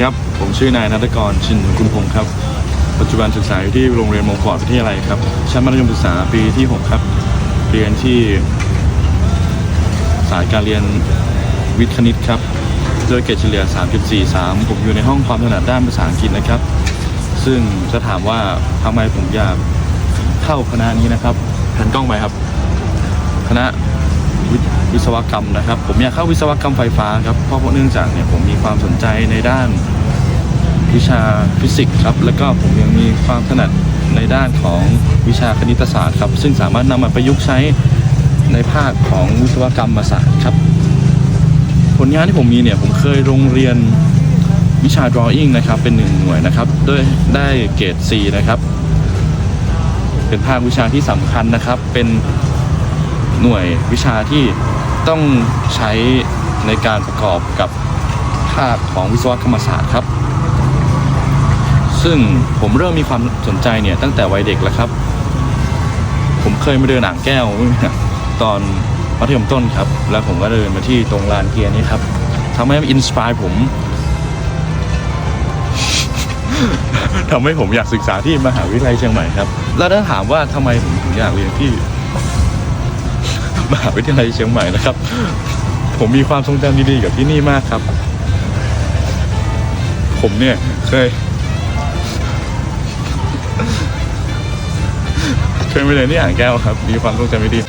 ครับ ผมชื่อนายนัทกรชินคุณพงศ์ครับ ปัจจุบันศึกษาอยู่ที่โรงเรียนมงกอดวิทยาลัยครับ ชั้นมัธยมศึกษาปีที่ 6 ครับ เรียนที่สายการเรียนวิทย์คณิตครับ โดยเกรดเฉลี่ย 3.43 ผมอยู่ในห้องความถนัดด้านภาษาอังกฤษนะครับ ซึ่งจะถามว่าทำไมผมอยากเข้าคณะนี้นะครับแผ่นกล้องไปครับ คณะวิวิศวกรรมนะครับ ผมอยากเข้าวิศวกรรมไฟฟ้าครับ เพราะเนื่องจากเนี่ยผมมีความสนใจในด้าน วิชาฟิสิกส์ครับ แล้วก็ผมยังมีความถนัดในด้านของวิชาคณิตศาสตร์ครับ ซึ่งสามารถนำมาประยุกต์ใช้ในภาคของวิศวกรรมศาสตร์ครับ ผลงานที่ผมมีเนี่ยผมเคยโรงเรียนวิชา drawing นะครับ เป็นหนึ่งหน่วยนะครับด้วยได้เกรด C นะครับ เป็นภาควิชาที่สำคัญนะครับ เป็นหน่วยวิชาที่ต้องใช้ในการประกอบกับภาคของวิศวกรรมศาสตร์ครับ ซึ่งผมเริ่มมีความสนใจเนี่ยตั้งแต่วัยเด็กแล้วครับ ผมเคยมาเดินอ่างแก้วตอนมัธยมต้นครับ แล้วผมก็เดินมาที่ตรงลานเกียร์นี้ครับทำให้อินสปายผมทำให้ผมอยากศึกษาที่มหาวิทยาลัยเชียงใหม่ครับ แล้วถ้าถามว่าทำไมผมถึงอยากเรียนที่ มหาวิทยาลัยเชียงใหม่นะครับ ผมมีความทรงจำดีๆกับที่นี่มากครับ ผมเนี่ยเคย เคยไปเลยนที่อ่างแก้วครับ มีความทรงจำไม่ดี